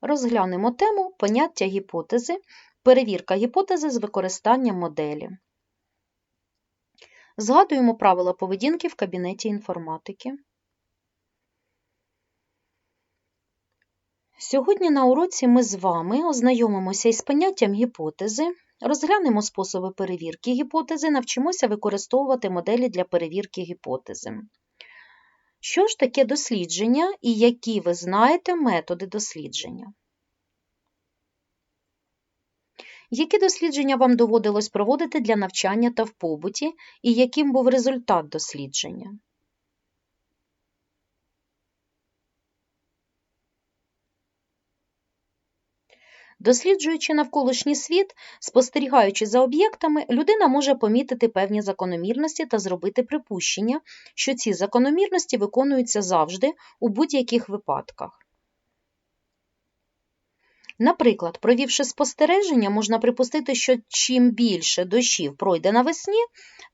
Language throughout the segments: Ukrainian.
Розглянемо тему поняття гіпотези, перевірка гіпотези з використанням моделі. Згадуємо правила поведінки в кабінеті інформатики. Сьогодні на уроці ми з вами ознайомимося із поняттям гіпотези, розглянемо способи перевірки гіпотези, навчимося використовувати моделі для перевірки гіпотези. Що ж таке дослідження і які ви знаєте методи дослідження? Які дослідження вам доводилось проводити для навчання та в побуті, і яким був результат дослідження? Досліджуючи навколишній світ, спостерігаючи за об'єктами, людина може помітити певні закономірності та зробити припущення, що ці закономірності виконуються завжди у будь-яких випадках. Наприклад, провівши спостереження, можна припустити, що чим більше дощів пройде навесні,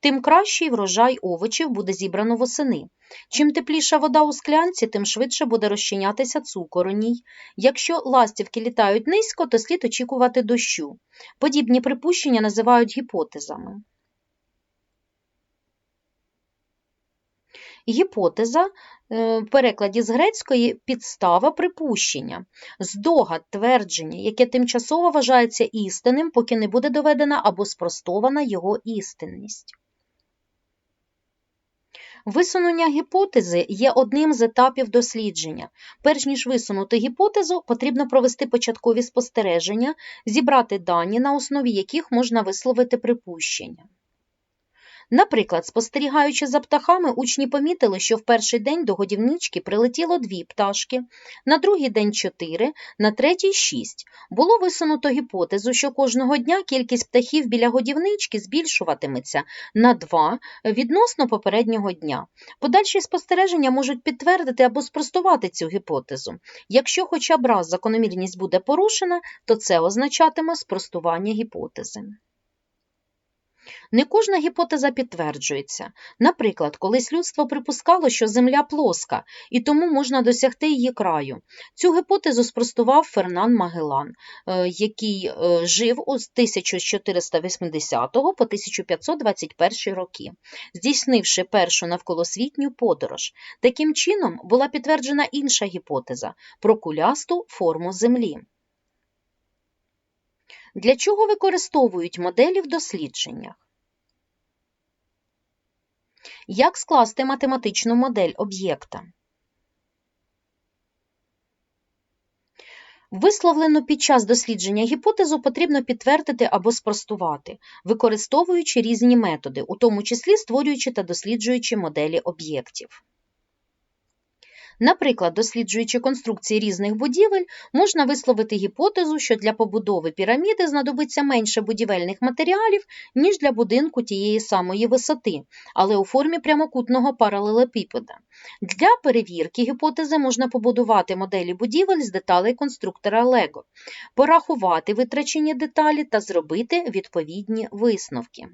тим кращий врожай овочів буде зібрано восени. Чим тепліша вода у склянці, тим швидше буде розчинятися цукор у ній. Якщо ластівки літають низько, то слід очікувати дощу. Подібні припущення називають гіпотезами. Гіпотеза в перекладі з грецької підстава припущення, здогад твердження, яке тимчасово вважається істинним, поки не буде доведена або спростована його істинність. Висунення гіпотези є одним з етапів дослідження. Перш ніж висунути гіпотезу, потрібно провести початкові спостереження, зібрати дані, на основі яких можна висловити припущення. Наприклад, спостерігаючи за птахами, учні помітили, що в перший день до годівнички прилетіло дві пташки, на другий день чотири, на третій шість. Було висунуто гіпотезу, що кожного дня кількість птахів біля годівнички збільшуватиметься на два відносно попереднього дня. Подальші спостереження можуть підтвердити або спростувати цю гіпотезу. Якщо хоча б раз закономірність буде порушена, то це означатиме спростування гіпотези. Не кожна гіпотеза підтверджується. Наприклад, колись людство припускало, що Земля плоска, і тому можна досягти її краю. Цю гіпотезу спростував Фернан Магелан, який е, жив з 1480 по 1521 роки, здійснивши першу навколосвітню подорож. Таким чином була підтверджена інша гіпотеза про кулясту форму Землі. Для чого використовують моделі в дослідженнях? Як скласти математичну модель об'єкта? Висловлену під час дослідження гіпотезу потрібно підтвердити або спростувати, використовуючи різні методи, у тому числі створюючи та досліджуючи моделі об'єктів. Наприклад, досліджуючи конструкції різних будівель, можна висловити гіпотезу, що для побудови піраміди знадобиться менше будівельних матеріалів, ніж для будинку тієї самої висоти, але у формі прямокутного паралелепіпеда. Для перевірки гіпотези можна побудувати моделі будівель з деталей конструктора Lego, порахувати витрачені деталі та зробити відповідні висновки.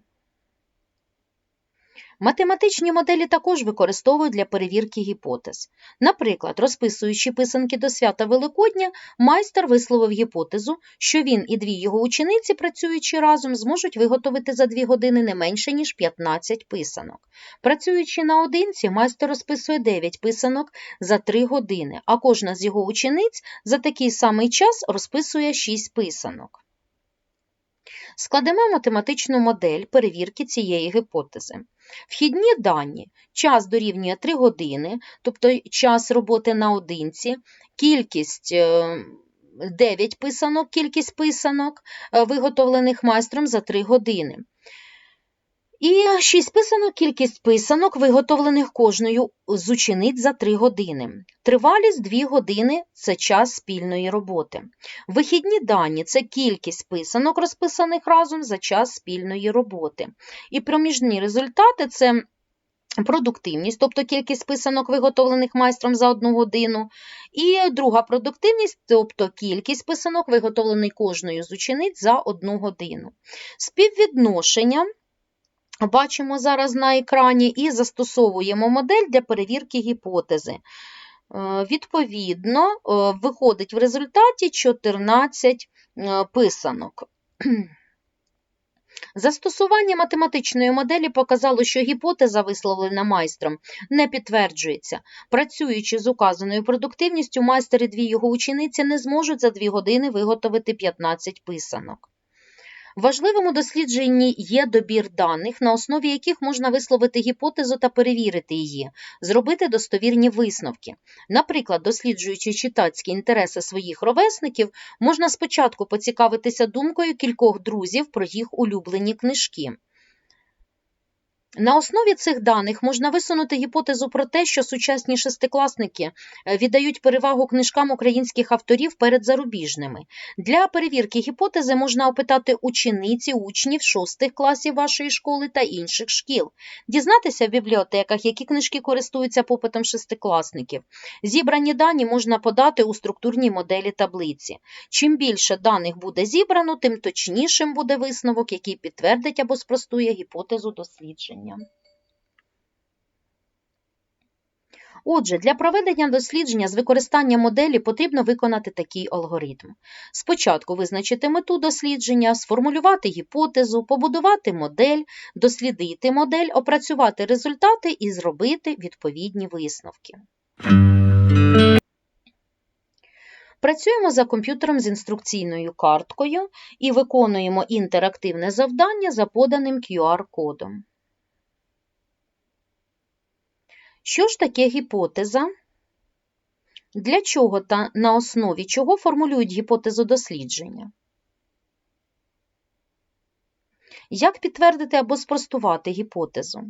Математичні моделі також використовують для перевірки гіпотез. Наприклад, розписуючи писанки до свята Великодня, майстер висловив гіпотезу, що він і дві його учениці, працюючи разом, зможуть виготовити за дві години не менше, ніж 15 писанок. Працюючи наодинці, майстер розписує 9 писанок за 3 години, а кожна з його учениць за такий самий час розписує 6 писанок. Складемо математичну модель перевірки цієї гіпотези. Вхідні дані час дорівнює 3 години, тобто час роботи наодинці, кількість 9 е, писанок, кількість писанок, е, виготовлених майстром за 3 години. І 6 писанок, кількість писанок, виготовлених кожною з учениць за 3 години. Тривалість 2 години це час спільної роботи. Вихідні дані це кількість писанок, розписаних разом за час спільної роботи. І проміжні результати це. Продуктивність, тобто кількість писанок, виготовлених майстром за одну годину. І друга продуктивність, тобто кількість писанок, виготовлених кожною з учениць за одну годину. Співвідношення бачимо зараз на екрані і застосовуємо модель для перевірки гіпотези. Відповідно, е, виходить в результаті 14 е, писанок. Застосування математичної моделі показало, що гіпотеза, висловлена майстром, не підтверджується. Працюючи з указаною продуктивністю, майстер і дві його учениці не зможуть за дві години виготовити 15 писанок. Важливим у дослідженні є добір даних, на основі яких можна висловити гіпотезу та перевірити її, зробити достовірні висновки. Наприклад, досліджуючи читацькі інтереси своїх ровесників, можна спочатку поцікавитися думкою кількох друзів про їх улюблені книжки. На основі цих даних можна висунути гіпотезу про те, що сучасні шестикласники е, віддають перевагу книжкам українських авторів перед зарубіжними. Для перевірки гіпотези можна опитати учениці, учнів шостих класів вашої школи та інших шкіл, дізнатися в бібліотеках, які книжки користуються попитом шестикласників. Зібрані дані можна подати у структурній моделі таблиці. Чим більше даних буде зібрано, тим точнішим буде висновок, який підтвердить або спростує гіпотезу дослідження. Отже, для проведення дослідження з використанням моделі потрібно виконати такий алгоритм. Спочатку визначити мету дослідження, сформулювати гіпотезу, побудувати модель, дослідити модель, опрацювати результати і зробити відповідні висновки. Працюємо за комп'ютером з інструкційною карткою і виконуємо інтерактивне завдання за поданим QR-кодом. Що ж таке гіпотеза? Для чого та на основі чого формулюють гіпотезу дослідження? Як підтвердити або спростувати гіпотезу?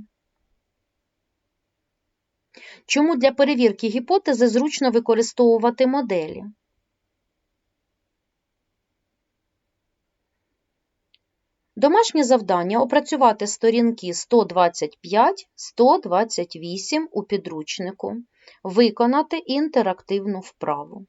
Чому для перевірки гіпотези зручно використовувати моделі? Домашнє завдання опрацювати сторінки 125-128 у підручнику, виконати інтерактивну вправу.